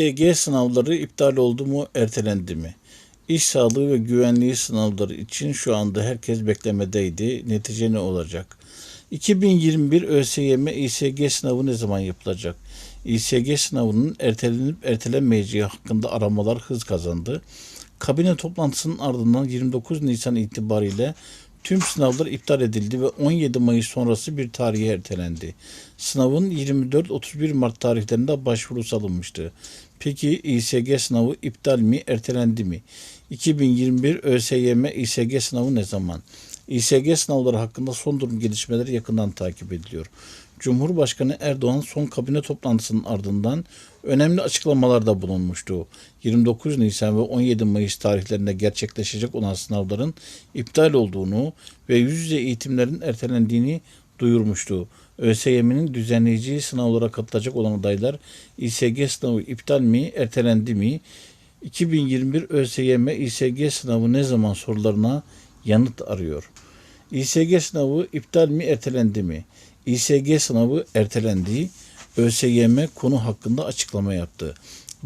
YG sınavları iptal oldu mu, ertelendi mi? İş sağlığı ve güvenliği sınavları için şu anda herkes beklemedeydi. Netice ne olacak? 2021 ÖSYM İSG sınavı ne zaman yapılacak? İSG sınavının ertelenip ertelenmeyeceği hakkında aramalar hız kazandı. Kabine toplantısının ardından 29 Nisan itibariyle tüm sınavlar iptal edildi ve 17 Mayıs sonrası bir tarihe ertelendi. Sınavın 24-31 Mart tarihlerinde başvurusu alınmıştı. Peki İSG sınavı iptal mi, ertelendi mi? 2021 ÖSYM İSG sınavı ne zaman? İSG sınavları hakkında son durum gelişmeleri yakından takip ediliyor. Cumhurbaşkanı Erdoğan son kabine toplantısının ardından önemli açıklamalarda bulunmuştu. 29 Nisan ve 17 Mayıs tarihlerinde gerçekleşecek olan sınavların iptal olduğunu ve yüz yüze eğitimlerin ertelendiğini duyurmuştu. ÖSYM'nin düzenleyici sınavlara katılacak olan adaylar İSG sınavı iptal mi, ertelendi mi? 2021 ÖSYM İSG sınavı ne zaman sorularına yanıt arıyor. İSG sınavı iptal mi, ertelendi mi? İSG sınavı ertelendi. ÖSYM konu hakkında açıklama yaptı.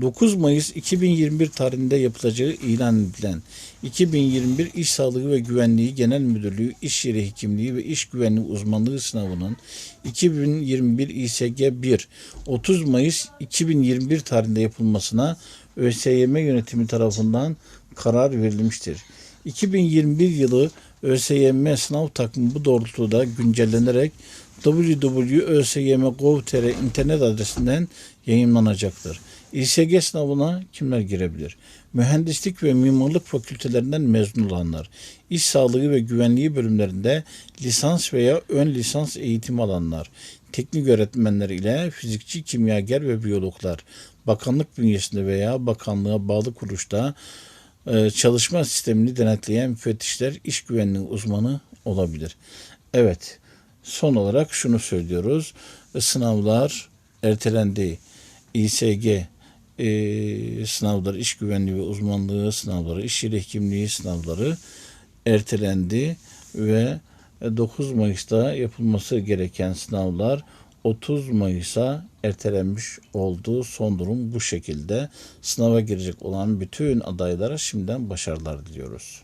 9 Mayıs 2021 tarihinde yapılacağı ilan edilen 2021 İş Sağlığı ve Güvenliği Genel Müdürlüğü İş Yeri Hekimliği ve İş Güvenliği Uzmanlığı sınavının 2021 İSG 1 30 Mayıs 2021 tarihinde yapılmasına ÖSYM yönetimi tarafından karar verilmiştir. 2021 yılı ÖSYM sınav takvimi bu doğrultuda güncellenerek www.ösym.gov.tr internet adresinden yayınlanacaktır. İSG sınavına kimler girebilir? Mühendislik ve mimarlık fakültelerinden mezun olanlar, iş sağlığı ve güvenliği bölümlerinde lisans veya ön lisans eğitimi alanlar, teknik öğretmenler ile fizikçi, kimyager ve biyologlar, bakanlık bünyesinde veya bakanlığa bağlı kuruluşta çalışma sistemini denetleyen müfettişler iş güvenliği uzmanı olabilir. Evet, son olarak şunu söylüyoruz. Sınavlar ertelendi. İSG e, sınavları, iş güvenliği ve uzmanlığı sınavları, iş yeri hekimliği sınavları ertelendi ve 9 Mayıs'ta yapılması gereken sınavlar 30 Mayıs'a ertelenmiş oldu. Son durum bu şekilde. Sınava girecek olan bütün adaylara şimdiden başarılar diliyoruz.